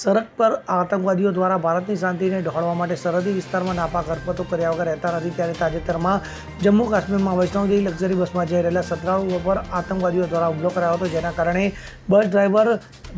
સરહદ પર આતંકવાદીઓ દ્વારા ભારતની શાંતિને ઢોળવા માટે સરહદી વિસ્તારમાં નાપાક હરકતો કર્યા વગર રહેતા નથી. ત્યારે તાજેતરમાં જમ્મુ કાશ્મીરમાં વૈષ્ણવદેવી લક્ઝરી બસમાં જઈ રહેલા સત્રાળુઓ પર આતંકવાદીઓ દ્વારા હુમલો કરાયો હતો, જેના કારણે બસ ડ્રાઈવર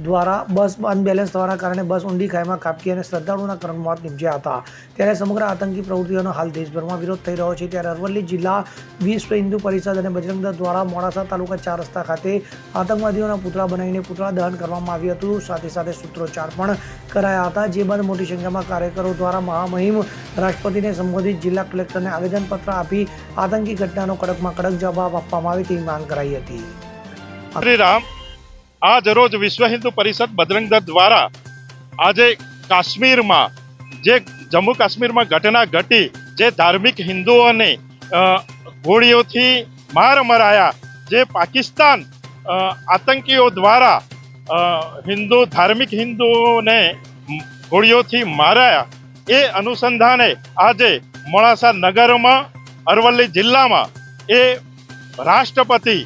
દ્વારા બસ અનબેલેન્સ થવાના કારણે બસ ઊંડી ખાઈમાં કાપકી અને શ્રદ્ધાળુના કરંટ મોત નિપજ્યા હતા. ત્યારે સમગ્ર આતંકી પ્રવૃત્તિઓનો હાલ દેશભરમાં વિરોધ થઈ રહ્યો છે. ત્યારે અરવલ્લી જિલ્લા વિશ્વ હિન્દુ પરિષદ અને બજરંગ દ્વારા મોડાસા તાલુકા ચાર રસ્તા ખાતે આતંકવાદીઓના પુતળા બનાવીને પુતળા દહન કરવામાં આવ્યું હતું. સાથે સાથે સૂત્રોચ્ચાર પણ કરાયા હતા, જે બાદ મોટી સંખ્યામાં કાર્યકરો દ્વારા મહામહિમ રાષ્ટ્રપતિને સંબોધિત જિલ્લા કલેક્ટરને આવેદનપત્ર આપી આતંકી ઘટનાનો કડકમાં કડક જવાબ આપવામાં આવે તેવી માંગ કરાઈ હતી. રામ આજ રોજ વિશ્વ હિન્દુ પરિષદ બજરંગ દ્વારા આજે કાશ્મીરમાં જે જમ્મુ કાશ્મીરમાં ઘટના ઘટી, જે ધાર્મિક હિન્દુઓને ગોળીઓથી માર મરાયા, જે પાકિસ્તાન આતંકીઓ દ્વારા હિન્દુ, ધાર્મિક હિન્દુઓને ગોળીઓથી મારાયા, એ અનુસંધાને આજે મોડાસા નગરમાં, અરવલ્લી જિલ્લામાં એ રાષ્ટ્રપતિ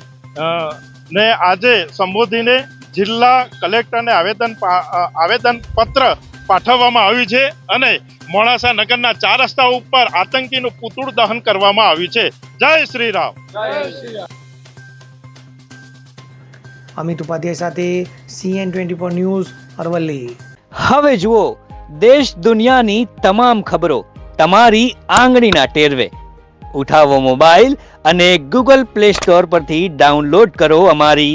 ને આજે સંબોધીને જિલ્લા કલેક્ટરને આવેદન આવેદન પત્ર પાઠવવામાં આવ્યું છે અને મોડાસા નગરના ચાર રસ્તા ઉપર આતંકીનું પુતળું દહન કરવામાં આવ્યું છે. જય શ્રી રામ. અમિત ઉપાધ્યાય સાથે CN twenty four news Aravalli. હવે જુઓ દેશ દુનિયાની તમામ ખબરો તમારી આંગળીના ટેરવે. ઉઠાવો મોબાઈલ અને ગૂગલ પ્લે સ્ટોર પરથી ડાઉનલોડ કરો અમારી